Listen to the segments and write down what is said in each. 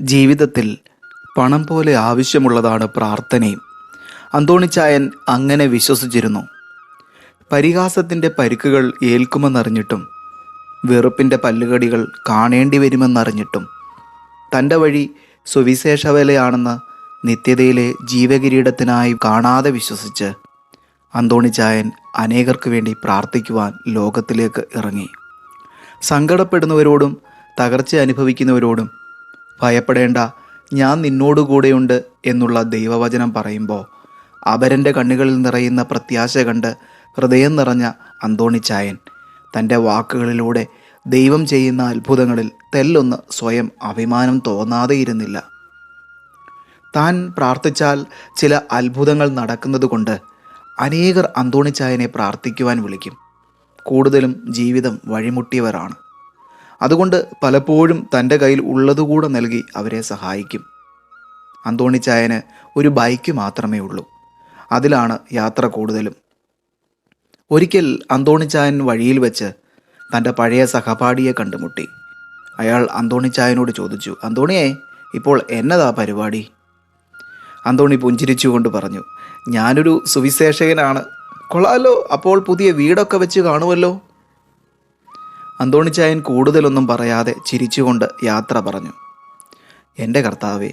ജീവിതത്തിൽ പണം പോലെ ആവശ്യമുള്ളതാണ് പ്രാർത്ഥനയും. അന്തോണിച്ചായൻ അങ്ങനെ വിശ്വസിച്ചിരുന്നു. പരിഹാസത്തിന്റെ പരിക്കുകൾ ഏൽക്കുമെന്നറിഞ്ഞിട്ടും വെറുപ്പിന്റെ പല്ലുകടികൾ കാണേണ്ടി വരുമെന്നറിഞ്ഞിട്ടും തന്റെ വഴി സുവിശേഷവേലയാണെന്ന് നിത്യതയിലെ ജീവകിരീടത്തിനായി കാണാതെ വിശ്വസിച്ച് അന്തോണിച്ചായൻ അനേകർക്ക് വേണ്ടി പ്രാർത്ഥിക്കുവാൻ ലോകത്തിലേക്ക് ഇറങ്ങി. സങ്കടപ്പെടുന്നവരോടും തകർച്ച അനുഭവിക്കുന്നവരോടും ഭയപ്പെടേണ്ട. ഞാൻ നിന്നോടുകൂടെയുണ്ട് എന്നുള്ള ദൈവവചനം പറയുമ്പോൾ അപരന്റെ കണ്ണുകളിൽ നിറയുന്ന പ്രത്യാശ കണ്ട് ഹൃദയം നിറഞ്ഞ അന്തോണിച്ചായൻ തന്റെ വാക്കുകളിലൂടെ ദൈവം ചെയ്യുന്ന അത്ഭുതങ്ങളിൽ തെല്ലൊന്ന് സ്വയം അഭിമാനം തോന്നാതെ ഇരുന്നില്ല. താൻ പ്രാർത്ഥിച്ചാൽ ചില അത്ഭുതങ്ങൾ നടക്കുന്നതുകൊണ്ട് അനേകർ അന്തോണിച്ചായനെ പ്രാർത്ഥിക്കുവാൻ വിളിക്കും. കൂടുതലും ജീവിതം വഴിമുട്ടിയവരാണ്. അതുകൊണ്ട് പലപ്പോഴും തന്റെ കയ്യിൽ ഉള്ളതുകൂടെ നൽകി അവരെ സഹായിക്കും. അന്തോണിച്ചായന് ഒരു ബൈക്ക് മാത്രമേ ഉള്ളൂ. അതിലാണ് യാത്ര കൂടുതലും. ഒരിക്കൽ അന്തോണിച്ചായൻ വഴിയിൽ വെച്ച് തന്റെ പഴയ സഹപാഠിയെ കണ്ടുമുട്ടി. അയാൾ അന്തോണിച്ചായനോട് ചോദിച്ചു അന്തോണിയെ ഇപ്പോൾ എന്നതാ പരിപാടി? അന്തോണി പുഞ്ചിരിച്ചുകൊണ്ട് പറഞ്ഞു ഞാനൊരു സുവിശേഷകനാണ്. കൊള്ളാലോ അപ്പോൾ പുതിയ വീടൊക്കെ വെച്ച് കാണുമല്ലോ അന്തോണിച്ചായൻ കൂടുതലൊന്നും പറയാതെ ചിരിച്ചുകൊണ്ട് യാത്ര പറഞ്ഞു. എന്റെ കർത്താവെ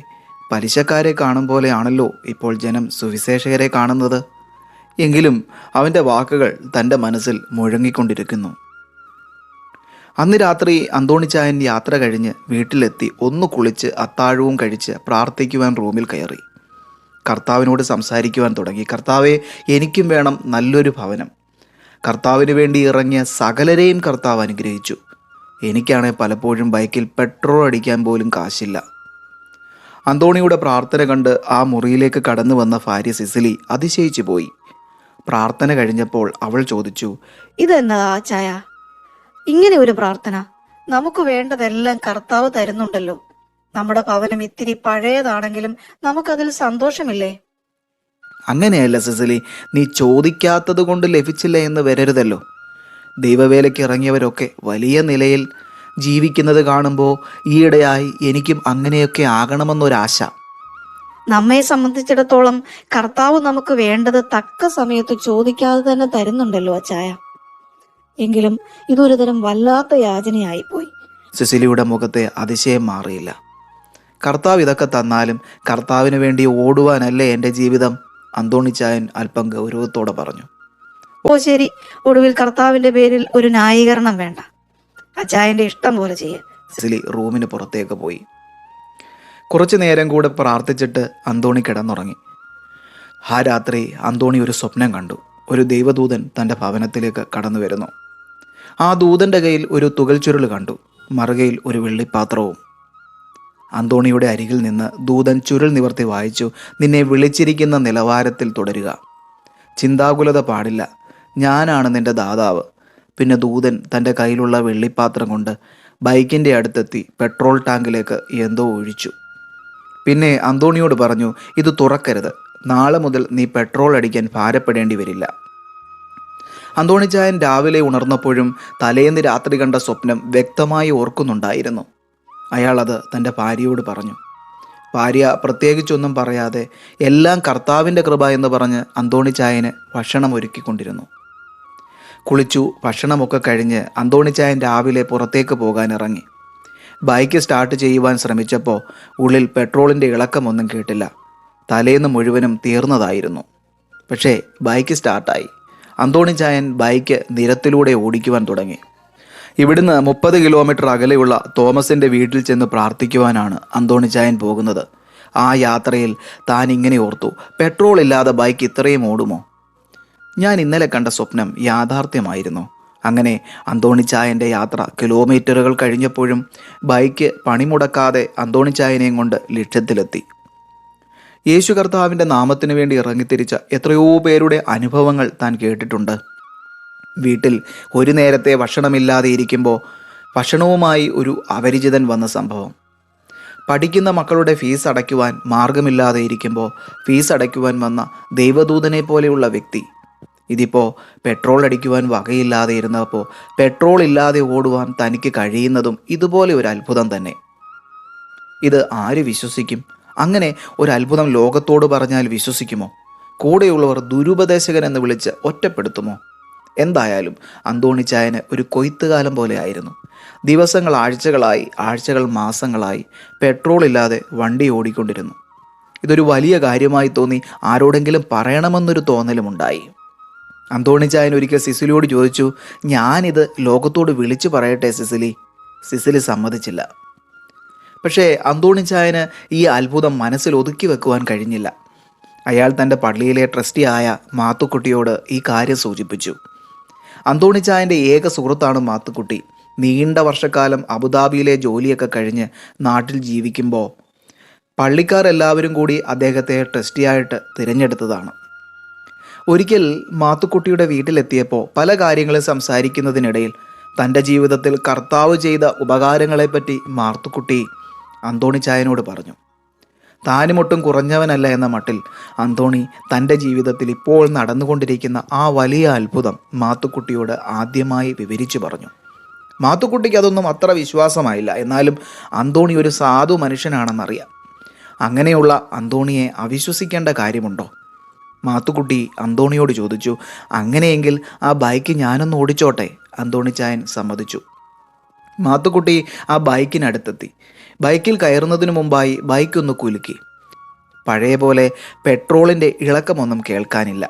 പലിശക്കാരെ കാണും പോലെയാണല്ലോ ഇപ്പോൾ ജനം സുവിശേഷകരെ കാണുന്നത്. എങ്കിലും അവന്റെ വാക്കുകൾ തന്റെ മനസ്സിൽ മുഴങ്ങിക്കൊണ്ടിരിക്കുന്നു. അന്ന് രാത്രി അന്തോണിച്ചായൻ യാത്ര കഴിഞ്ഞ് വീട്ടിലെത്തി ഒന്ന് കുളിച്ച് അത്താഴവും കഴിച്ച് പ്രാർത്ഥിക്കുവാൻ റൂമിൽ കയറി. കർത്താവിനോട് സംസാരിക്കുവാൻ തുടങ്ങി. കർത്താവെ എനിക്കും വേണം നല്ലൊരു ഭവനം. കർത്താവിന് വേണ്ടി ഇറങ്ങിയ സകലരെയും കർത്താവ് അനുഗ്രഹിച്ചു. എനിക്കാണെ പലപ്പോഴും ബൈക്കിൽ പെട്രോൾ അടിക്കാൻ പോലും കാശില്ല. അന്തോണിയുടെ പ്രാർത്ഥന കണ്ട് ആ മുറിയിലേക്ക് കടന്നു വന്ന ഭാര്യ സിസിലി അതിശയിച്ചു പോയി. പ്രാർത്ഥന കഴിഞ്ഞപ്പോൾ അവൾ ചോദിച്ചു ഇതെന്നതാ ചായ? ഇങ്ങനെ ഒരു പ്രാർത്ഥന. നമുക്ക് വേണ്ടതെല്ലാം കർത്താവ് തരുന്നുണ്ടല്ലോ. നമ്മുടെ ഭവനം ഇത്തിരി പഴയതാണെങ്കിലും നമുക്കതിൽ സന്തോഷമില്ലേ? അങ്ങനെയല്ല സിസിലി നീ ചോദിക്കാത്തത് കൊണ്ട് ലഭിച്ചില്ല എന്ന് വരരുതല്ലോ. ദൈവവേലയ്ക്ക് ഇറങ്ങിയവരൊക്കെ വലിയ നിലയിൽ ജീവിക്കുന്നത് കാണുമ്പോൾ ഈയിടെയായി എനിക്കും അങ്ങനെയൊക്കെ ആകണമെന്നൊരാശ. നമ്മെ സംബന്ധിച്ചിടത്തോളം കർത്താവ് നമുക്ക് വേണ്ടത് തക്ക സമയത്ത് ചോദിക്കാതെ തന്നെ തരുന്നുണ്ടല്ലോ അച്ചായ. എങ്കിലും ഇതൊരു തരം വല്ലാത്ത യാചനയായി പോയി. സിസിലിയുടെ മുഖത്തെ അതിശയം മാറിയില്ല. കർത്താവ് ഇതൊക്കെ തന്നാലും കർത്താവിന് വേണ്ടി ഓടുവാനല്ലേ എന്റെ ജീവിതം? അന്തോണിച്ചായൻ അല്പം ഗൗരവത്തോടെ പറഞ്ഞു. ഓ ശരി. ഒടുവിൽ കർത്താവിന്റെ പേരിൽ ഒരു ന്യായീകരണം വേണ്ട. അച്ചായന്റെ ഇഷ്ടം പോലെ ചെയ്യാം. സിലി റൂമിന് പുറത്തേക്ക് പോയി. കുറച്ചു നേരം കൂടെ പ്രാർത്ഥിച്ചിട്ട് അന്തോണി കിടന്നുറങ്ങി. ആ രാത്രി അന്തോണി ഒരു സ്വപ്നം കണ്ടു. ഒരു ദൈവദൂതൻ തന്റെ ഭവനത്തിലേക്ക് കടന്നു വരുന്നു. ആ ദൂതന്റെ കയ്യിൽ ഒരു തുകൽ ചുരുൾ കണ്ടു. മറുകയിൽ ഒരു വെള്ളിപ്പാത്രവും. അന്തോണിയുടെ അരികിൽ നിന്ന് ദൂതൻ ചുരുൾ നിവർത്തി വായിച്ചു നിന്നെ വിളിച്ചിരിക്കുന്ന നിലവാരത്തിൽ തുടരുക. ചിന്താകുലത പാടില്ല. ഞാനാണ് നിന്റെ ദാതാവ്. പിന്നെ ദൂതൻ തന്റെ കയ്യിലുള്ള വെള്ളിപ്പാത്രം കൊണ്ട് ബൈക്കിന്റെ അടുത്തെത്തി പെട്രോൾ ടാങ്കിലേക്ക് എന്തോ ഒഴിച്ചു. പിന്നെ അന്തോണിയോട് പറഞ്ഞു ഇത് തുറക്കരുത്. നാളെ മുതൽ നീ പെട്രോൾ അടിക്കാൻ ഭാരപ്പെടേണ്ടി വരില്ല. അന്തോണിച്ചായൻ രാവിലെ ഉണർന്നപ്പോഴും തലേന്ന് രാത്രി കണ്ട സ്വപ്നം വ്യക്തമായി ഓർക്കുന്നുണ്ടായിരുന്നു. അയാൾ അത് തന്റെ ഭാര്യയോട് പറഞ്ഞു. ഭാര്യ പ്രത്യേകിച്ചൊന്നും പറയാതെ എല്ലാം കർത്താവിന്റെ കൃപ എന്ന് പറഞ്ഞ് അന്തോണിച്ചായന് ഭക്ഷണം ഒരുക്കിക്കൊണ്ടിരുന്നു. കുളിച്ചു ഭക്ഷണമൊക്കെ കഴിഞ്ഞ് അന്തോണിച്ചായൻ രാവിലെ പുറത്തേക്ക് പോകാനിറങ്ങി. ബൈക്ക് സ്റ്റാർട്ട് ചെയ്യുവാൻ ശ്രമിച്ചപ്പോൾ ഉള്ളിൽ പെട്രോളിന്റെ ഇളക്കമൊന്നും കേട്ടില്ല. തലേന്ന് മുഴുവനും തീർന്നതായിരുന്നു. പക്ഷേ ബൈക്ക് സ്റ്റാർട്ടായി. അന്തോണിച്ചായൻ ബൈക്ക് നിരത്തിലൂടെ ഓടിക്കുവാൻ തുടങ്ങി. ഇവിടുന്ന് മുപ്പത് കിലോമീറ്റർ അകലെയുള്ള തോമസിന്റെ വീട്ടിൽ ചെന്ന് പ്രാർത്ഥിക്കുവാനാണ് അന്തോണിച്ചായൻ പോകുന്നത്. ആ യാത്രയിൽ താൻ ഇങ്ങനെ ഓർത്തു പെട്രോൾ ഇല്ലാതെ ബൈക്ക് ഇത്രയും ഓടുമോ? ഞാൻ ഇന്നലെ കണ്ട സ്വപ്നം യാഥാർത്ഥ്യമായിരുന്നു. അങ്ങനെ അന്തോണിച്ചായന്റെ യാത്ര കിലോമീറ്ററുകൾ കഴിഞ്ഞപ്പോഴും ബൈക്ക് പണിമുടക്കാതെ അന്തോണിച്ചായനെയും കൊണ്ട് ലക്ഷ്യത്തിലെത്തി. യേശു കർത്താവിന്റെ നാമത്തിനു വേണ്ടി ഇറങ്ങിത്തിരിച്ച എത്രയോ പേരുടെ അനുഭവങ്ങൾ താൻ കേട്ടിട്ടുണ്ട്. വീട്ടിൽ ഒരു നേരത്തെ ഭക്ഷണമില്ലാതെ ഇരിക്കുമ്പോൾ ഭക്ഷണവുമായി ഒരു അപരിചിതൻ വന്ന സംഭവം. പഠിക്കുന്ന മക്കളുടെ ഫീസ് അടയ്ക്കുവാൻ മാർഗമില്ലാതെ ഇരിക്കുമ്പോൾ ഫീസ് അടയ്ക്കുവാൻ വന്ന ദൈവദൂതനെ പോലെയുള്ള വ്യക്തി. ഇതിപ്പോൾ പെട്രോൾ അടിക്കുവാൻ വകയില്ലാതെ ഇരുന്നപ്പോൾ പെട്രോൾ ഇല്ലാതെ ഓടുവാൻ തനിക്ക് കഴിയുന്നതും ഇതുപോലെ ഒരു അത്ഭുതം തന്നെ. ഇത് ആര് വിശ്വസിക്കും? അങ്ങനെ ഒരു അത്ഭുതം ലോകത്തോട് പറഞ്ഞാൽ വിശ്വസിക്കുമോ? കൂടെയുള്ളവർ ദുരുപദേശകൻ എന്ന് വിളിച്ച് ഒറ്റപ്പെടുത്തുമോ? എന്തായാലും അന്തോണിച്ചായന് ഒരു കൊയ്ത്തുകാലം പോലെ ആയിരുന്നു ദിവസങ്ങൾ ആഴ്ചകളായി ആഴ്ചകൾ മാസങ്ങളായി പെട്രോൾ ഇല്ലാതെ വണ്ടി ഓടിക്കൊണ്ടിരുന്നു. ഇതൊരു വലിയ കാര്യമായി തോന്നി ആരോടെങ്കിലും പറയണമെന്നൊരു തോന്നലുമുണ്ടായി. അന്തോണിച്ചായൻ ഒരിക്കൽ സിസിലിയോട് ചോദിച്ചു ഞാനിത് ലോകത്തോട് വിളിച്ചു പറയട്ടെ സിസിലി? സിസിലി സമ്മതിച്ചില്ല. പക്ഷേ അന്തോണിച്ചായന് ഈ അത്ഭുതം മനസ്സിൽ ഒതുക്കി വെക്കുവാൻ കഴിഞ്ഞില്ല. അയാൾ തന്റെ പള്ളിയിലെ ട്രസ്റ്റിയായ മാത്തുക്കുട്ടിയോട് ഈ കാര്യം സൂചിപ്പിച്ചു. അന്തോണിച്ചായന്റെ ഏക സുഹൃത്താണ് മാത്തുക്കുട്ടി. നീണ്ട വർഷക്കാലം അബുദാബിയിലെ ജോലിയൊക്കെ കഴിഞ്ഞ് നാട്ടിൽ ജീവിക്കുമ്പോൾ പള്ളിക്കാർ എല്ലാവരും കൂടി അദ്ദേഹത്തെ ട്രസ്റ്റിയായിട്ട് തിരഞ്ഞെടുത്തതാണ്. ഒരിക്കൽ മാത്തുക്കുട്ടിയുടെ വീട്ടിലെത്തിയപ്പോൾ പല കാര്യങ്ങളും സംസാരിക്കുന്നതിനിടയിൽ തന്റെ ജീവിതത്തിൽ കർത്താവ് ചെയ്ത ഉപകാരങ്ങളെപ്പറ്റി മാത്തുക്കുട്ടി അന്തോണിച്ചായനോട് പറഞ്ഞു. താനും ഒട്ടും കുറഞ്ഞവനല്ല എന്ന മട്ടിൽ അന്തോണി തന്റെ ജീവിതത്തിൽ ഇപ്പോൾ നടന്നുകൊണ്ടിരിക്കുന്ന ആ വലിയ അത്ഭുതം മാത്തുക്കുട്ടിയോട് ആദ്യമായി വിവരിച്ചു പറഞ്ഞു. മാത്തുക്കുട്ടിക്ക് അതൊന്നും അത്ര വിശ്വാസമായില്ല. എന്നാലും അന്തോണി ഒരു സാധു മനുഷ്യനാണെന്നറിയാം. അങ്ങനെയുള്ള അന്തോണിയെ അവിശ്വസിക്കേണ്ട കാര്യമുണ്ടോ? മാത്തുക്കുട്ടി അന്തോണിയോട് ചോദിച്ചു അങ്ങനെയെങ്കിൽ ആ ബൈക്ക് ഞാനൊന്ന് ഓടിച്ചോട്ടെ? അന്തോണിച്ചായൻ സമ്മതിച്ചു. മാത്തുക്കുട്ടി ആ ബൈക്കിനടുത്തെത്തി. ബൈക്കിൽ കയറുന്നതിനു മുമ്പായി ബൈക്ക് ഒന്ന് കുലുക്കി. പഴയ പോലെ പെട്രോളിന്റെ ഇളക്കമൊന്നും കേൾക്കാനില്ല.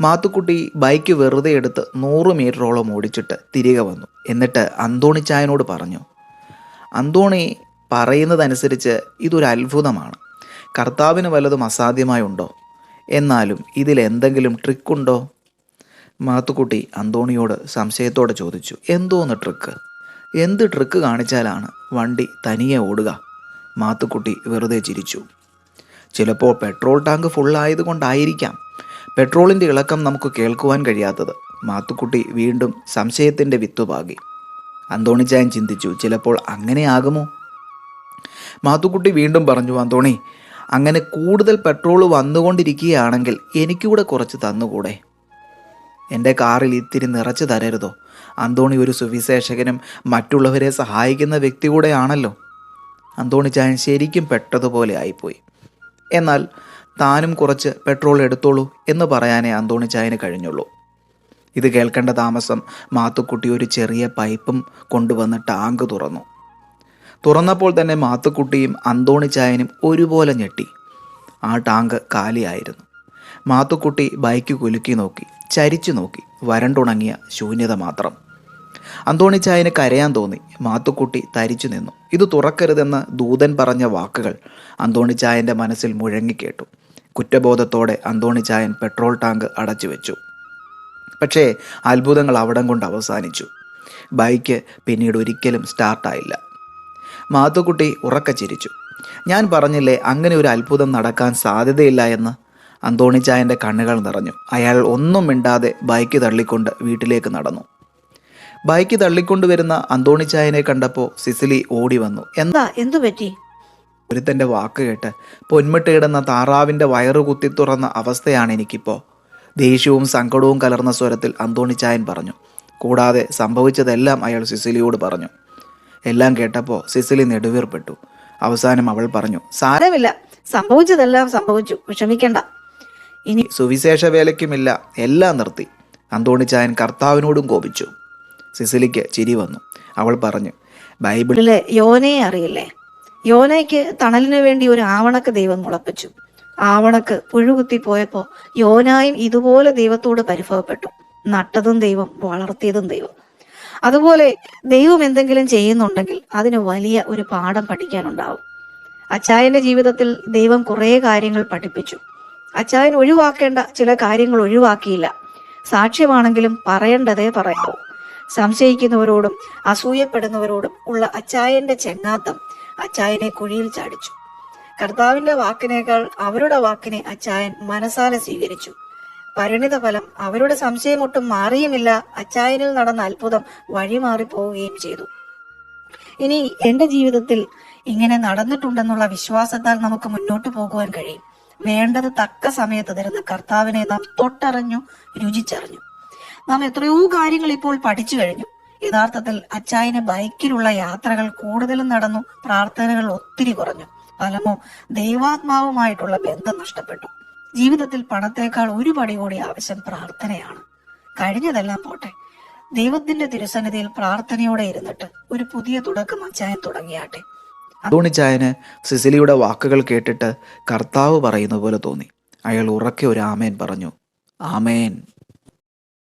മാത്തുക്കുട്ടി ബൈക്ക് വെറുതെ എടുത്ത് നൂറ് മീറ്ററോളം ഓടിച്ചിട്ട് തിരികെ വന്നു. എന്നിട്ട് അന്തോണിച്ചായനോട് പറഞ്ഞു അന്തോണി പറയുന്നതനുസരിച്ച് ഇതൊരു അത്ഭുതമാണ്. കർത്താവിന് വല്ലതും അസാധ്യമായുണ്ടോ എന്നാലും ഇതിൽ എന്തെങ്കിലും ട്രിക്കുണ്ടോ മാത്തുക്കുട്ടി അന്തോണിയോട് സംശയത്തോടെ ചോദിച്ചു എന്തോന്ന് ട്രിക്ക് എന്ത് ട്രിക്ക് കാണിച്ചാലാണ് വണ്ടി തനിയെ ഓടുക? മാത്തുക്കുട്ടി വെറുതെ ചിരിച്ചു. ചിലപ്പോൾ പെട്രോൾ ടാങ്ക് ഫുള്ളായതുകൊണ്ടായിരിക്കാം പെട്രോളിന്റെ ഇളക്കം നമുക്ക് കേൾക്കുവാൻ കഴിയാത്തത്. മാത്തുക്കുട്ടി വീണ്ടും സംശയത്തിന്റെ വിത്തുപാകി അന്തോണിച്ചായൻ ചിന്തിച്ചു ചിലപ്പോൾ അങ്ങനെയാകുമോ മാത്തുക്കുട്ടി വീണ്ടും പറഞ്ഞു അന്തോണി അങ്ങനെ കൂടുതൽ പെട്രോൾ വന്നുകൊണ്ടിരിക്കുകയാണെങ്കിൽ എനിക്കൂടെ കുറച്ച് തന്നുകൂടെ? എന്റെ കാറിൽ ഇത്തിരി നിറച്ച് തരരുതോ? അന്തോണി ഒരു സുവിശേഷകനും മറ്റുള്ളവരെ സഹായിക്കുന്ന വ്യക്തി കൂടെയാണല്ലോ. അന്തോണി ചായൻ ശരിക്കും പെട്ടതുപോലെ ആയിപ്പോയി. എന്നാൽ താനും കുറച്ച് പെട്രോൾ എടുത്തോളൂ എന്ന് പറയാനേ അന്തോണി ചായന് കഴിഞ്ഞുള്ളൂ. ഇത് കേൾക്കേണ്ട താമസം മാത്തുക്കുട്ടി ഒരു ചെറിയ പൈപ്പും കൊണ്ടുവന്ന് ടാങ്ക് തുറന്നു. തുറന്നപ്പോൾ തന്നെ മാത്തുക്കുട്ടിയും അന്തോണി ചായനും ഒരുപോലെ ഞെട്ടി. ആ ടാങ്ക് കാലിയായിരുന്നു. മാത്തുക്കുട്ടി ബൈക്ക് കുലുക്കി നോക്കി ചരിച്ചു നോക്കി വരണ്ടുണങ്ങിയ ശൂന്യത മാത്രം. അന്തോണിച്ചായന് കരയാൻ തോന്നി. മാത്തുക്കുട്ടി തരിച്ചു നിന്നു. ഇത് തുറക്കരുതെന്ന് ദൂതൻ പറഞ്ഞ വാക്കുകൾ. അന്തോണി അന്തോണിച്ചായന്റെ മനസ്സിൽ മുഴങ്ങിക്കേട്ടു കുറ്റബോധത്തോടെ അന്തോണി ചായൻ പെട്രോൾ ടാങ്ക് അടച്ചു വെച്ചു. പക്ഷേ അത്ഭുതങ്ങൾ അവിടം കൊണ്ട് അവസാനിച്ചു. ബൈക്ക് പിന്നീട് ഒരിക്കലും സ്റ്റാർട്ടായില്ല മാത്തുക്കുട്ടി ഉറക്ക ചിരിച്ചു. ഞാൻ പറഞ്ഞില്ലേ അങ്ങനെ ഒരു അത്ഭുതം നടക്കാൻ സാധ്യതയില്ല എന്ന്? അന്തോണി അന്തോണിച്ചായന്റെ കണ്ണുകൾ നിറഞ്ഞു. അയാൾ ഒന്നും മിണ്ടാതെ ബൈക്ക് തള്ളിക്കൊണ്ട് വീട്ടിലേക്ക് നടന്നു. ബൈക്ക് തള്ളിക്കൊണ്ടുവരുന്ന അന്തോണിച്ചായനെ കണ്ടപ്പോൾ സിസിലി ഓടി വന്നു. എന്താ? എന്തു പറ്റി? ഒരുത്തന്റെ വാക്ക് കേട്ട് പൊന്മിട്ട് കിടന്ന താറാവിന്റെ വയറു കുത്തി തുറന്ന അവസ്ഥയാണ് എനിക്കിപ്പോൾ ദേഷ്യവും സങ്കടവും കലർന്ന സ്വരത്തിൽ അന്തോണിച്ചായൻ പറഞ്ഞു. കൂടാതെ സംഭവിച്ചതെല്ലാം അയാൾ സിസിലിയോട് പറഞ്ഞു. എല്ലാം കേട്ടപ്പോൾ സിസിലി നെടുവീർപ്പെട്ടു. അവസാനം അവൾ പറഞ്ഞു സാരമില്ല. സംഭവിച്ചതെല്ലാം സംഭവിച്ചു. വിഷമിക്കണ്ട ഇനി സുവിശേഷ വേലയ്ക്കുമില്ല എല്ലാം നിർത്തി. അന്തോണിച്ചായൻ കർത്താവിനോടും കോപിച്ചു. സിസിലിക്ക് ചിരി വന്നു. അവൾ പറഞ്ഞു ബൈബിളിലെ യോനയെ അറിയില്ലേ? യോനയ്ക്ക് തണലിനു വേണ്ടി ഒരു ആവണക്ക് ദൈവം മുളപ്പിച്ചു. ആവണക്ക് പുഴുകുത്തി പോയപ്പോ യോനായും ഇതുപോലെ ദൈവത്തോട് പരിഭവപ്പെട്ടു. നട്ടതും ദൈവം വളർത്തിയതും ദൈവം. അതുപോലെ ദൈവം എന്തെങ്കിലും ചെയ്യുന്നുണ്ടെങ്കിൽ അതിന് വലിയ ഒരു പാഠം പഠിക്കാനുണ്ടാവും. അച്ചായന്റെ ജീവിതത്തിൽ ദൈവം കുറേ കാര്യങ്ങൾ പഠിപ്പിച്ചു. അച്ചായൻ ഒഴിവാക്കേണ്ട ചില കാര്യങ്ങൾ ഒഴിവാക്കിയില്ല. സാക്ഷ്യമാണെങ്കിലും പറയേണ്ടതേ പറയാവൂ. സംശയിക്കുന്നവരോടും അസൂയപ്പെടുന്നവരോടും ഉള്ള അച്ചായന്റെ ചെങ്ങാത്തം അച്ചായനെ കുഴിയിൽ ചാടിച്ചു. കർത്താവിന്റെ വാക്കിനേക്കാൾ അവരുടെ വാക്കിനെ അച്ചായൻ മനസാലെ സ്വീകരിച്ചു. പരിണിത ഫലം അവരുടെ സംശയമൊട്ടും മാറിയുമില്ല. അച്ചായനിൽ നടന്ന അത്ഭുതം വഴിമാറി പോവുകയും ചെയ്തു. ഇനി എന്റെ ജീവിതത്തിൽ ഇങ്ങനെ നടന്നിട്ടുണ്ടെന്നുള്ള വിശ്വാസത്താൽ നമുക്ക് മുന്നോട്ട് പോകുവാൻ കഴിയും. വേണ്ടത് തക്ക സമയത്ത് തരുന്ന കർത്താവിനെ നാം തൊട്ടറിഞ്ഞു രുചിച്ചറിഞ്ഞു. നാം എത്രയോ കാര്യങ്ങൾ ഇപ്പോൾ പഠിച്ചു കഴിഞ്ഞു. യഥാർത്ഥത്തിൽ അച്ചായന് ബൈക്കിലുള്ള യാത്രകൾ കൂടുതലും നടന്നു പ്രാർത്ഥനകൾ ഒത്തിരി കുറഞ്ഞു. ഫലമോ ദൈവാത്മാവുമായിട്ടുള്ള ബന്ധം നഷ്ടപ്പെട്ടു. ജീവിതത്തിൽ പണത്തേക്കാൾ ഒരു പടി കൂടി ആവശ്യം പ്രാർത്ഥനയാണ്. കഴിഞ്ഞതെല്ലാം പോട്ടെ. ദൈവത്തിന്റെ തിരുസന്നിധിയിൽ പ്രാർത്ഥനയോടെ ഇരുന്നിട്ട് ഒരു പുതിയ തുടക്കം അച്ചായൻ തുടങ്ങിയാട്ടെ. അന്തോണിച്ചായന് സിസിലിയുടെ വാക്കുകൾ കേട്ടിട്ട് കർത്താവ് പറയുന്ന പോലെ തോന്നി. അയാൾ ഉറക്കെ ഒരു ആമേൻ പറഞ്ഞു. ആമേൻ.